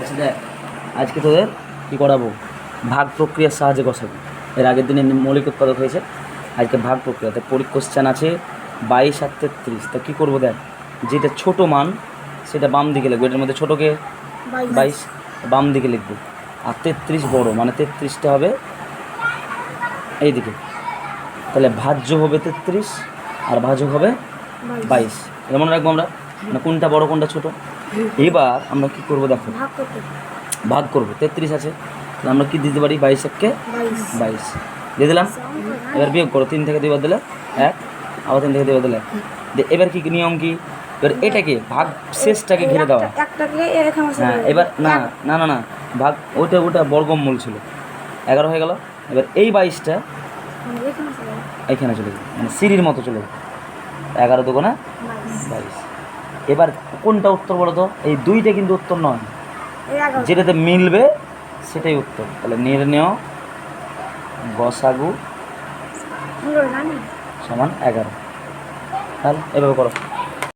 আচ্ছা দেখ আজকে তোদের কী করাবো? ভাগ প্রক্রিয়ার সাহায্যে বসাবো এর আগের দিনে মৌলিক উৎপাদক হয়েছে আজকে ভাগ প্রক্রিয়াতে পরি কোশ্চেন আছে বাইশ আর তেত্রিশ। তা কী করব দেখ যেটা ছোট মান সেটা বাম দিকে লিখব। এটার মধ্যে ছোটোকে বাইশ। বাম দিকে লিখব। আর তেত্রিশ বড় মানে তেত্রিশটা হবে এই দিকে তাহলে ভাজ্য হবে তেত্রিশ আর ভাজক হবে বাইশ। এটা মনে রাখব আমরা মানে কোনটা বড় কোনটা ছোট। এবার আমরা কি করব দেখো? ভাগ করব। তেত্রিশ আছে। আমরা কি দিতে পারি? বাইশ এককে বাইশ। দিয়ে দিলাম। এবার বিয়োগ করো। তিন থেকে দুইবার দিলে এক। আবার তিন থেকে দুইবার দিলে এবার কি নিয়ম কি? এবার এটাকে ভাগ শেষটাকে ঘিরে দেওয়া হ্যাঁ এবার না না না না। ভাগ ওইটা ওটা বর্গমূল ছিল। এগারো হয়ে গেল। এবার এই বাইশটা এখানে চলে যাবে মানে সিঁড়ির মতো চলে যাবে এগারো দুগুণা বাইশ। এবার কোনটা উত্তর বলো তো? এই দুইটা কিন্তু উত্তর নয়। যেটাতে মিলবে সেটাই উত্তর। তাহলে নির্ণয় গসাগু সমান এগারো। তাহলে এভাবে করো।